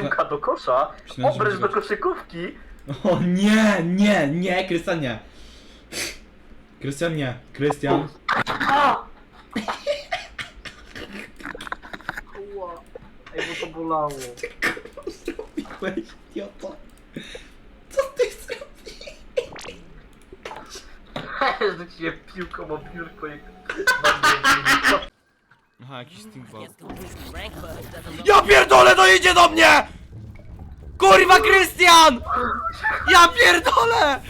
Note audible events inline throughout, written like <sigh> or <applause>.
piłka do kosza, Myślałem, że obręcz do będzie- koszykówki. O nie, nie, nie, Krystian nie. Krystian nie, Krystian. A! Ła. Ej, bo to bolało. Zrobiłeś, idioto. Co ty zrobiłeś? <laughs> Rzuciłem piłką o biurko i... Aha, jakiś steampunk. Doesn't look Ja pierdolę, to idzie do mnie! Kurwa, Krystian! Ja pierdolę!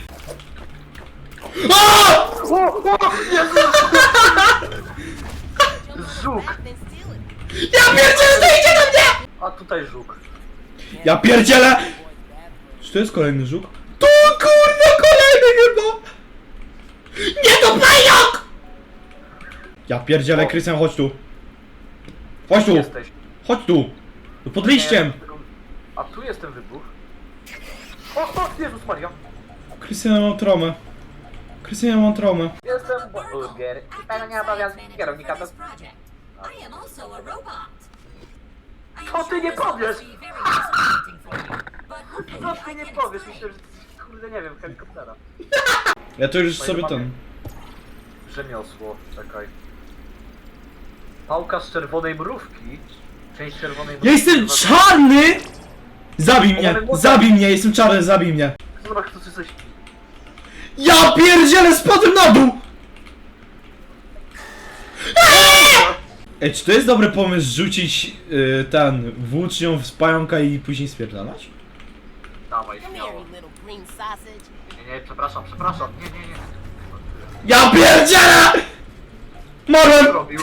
A! Żuk! stealing. Ja pierdzielę, to idzie do mnie! A tutaj żuk. Ja pierdzielę! Czy to jest kolejny żuk? To kurde, kolejny chyba! Nie to pająk! Ja pierdzielę, Krystian, chodź tu. Chodź tu, Jesteś. chodź tu. Tu pod liściem. A tu jest ten wybuch. O, o, Jezus Maria. Krystian, ja mam traumę. Krystian, ja mam traumę. Jestem burger i pełnia obowiązki kierownika. I Co ty nie powiesz? Co ty nie powiesz? Myślę, że kurde, nie wiem, helikoptera. Ja to już sobie mamy- ten... Rzemiosło, czekaj. Pałka z czerwonej mrówki. Część czerwonej mrówki. Ja jestem czarny! Zabij mnie, zabij mnie, jestem czarny, zabij mnie. Zobacz, to coś... Ja pierdzielę, spadłem na dół! Ej, czy to jest dobry pomysł rzucić y, ten włócznią z pająka i później spierdalać? Dawaj, Come śmiało. here, you little green sausage. Nie, nie, przepraszam, przepraszam. Nie, nie, nie. Ja pierdzielę! Co robił?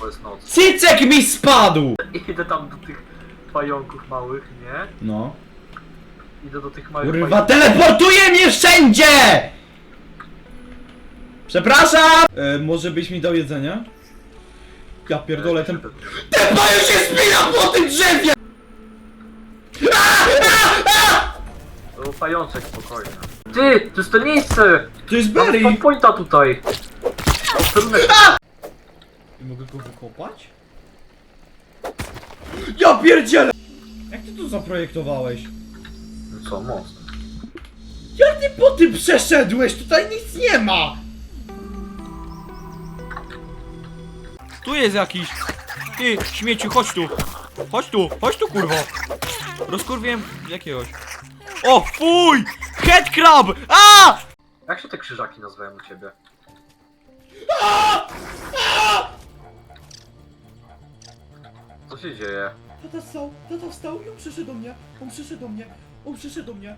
Bo jest noc. Cicek mi spadł! Idę tam do tych pająków małych, nie? No. Idę do tych małych Kurwa, teleportuje mnie wszędzie! Przepraszam! E, może byś mi dał jedzenia? Ja pierdolę, ten... Ten pająk się spina po tym drzewie! To pajączek, spokojnie. Ty, to jest to miejsce! To jest spawn pointa tutaj! Posterunek. Mogę go wykopać? Ja pierdzielę! Jak ty to zaprojektowałeś? No co, most? Jak ty po tym przeszedłeś? Tutaj nic nie ma! Tu jest jakiś... Ty, śmieciu, chodź tu! Chodź tu, chodź tu, kurwo! Rozkurwiłem jakiegoś. O, fuj! Headcrab! A! Jak się te krzyżaki nazywają u ciebie? Co się dzieje? Tata wstał, tata wstał i on przyszedł do mnie, on przyszedł do mnie, on przyszedł do mnie.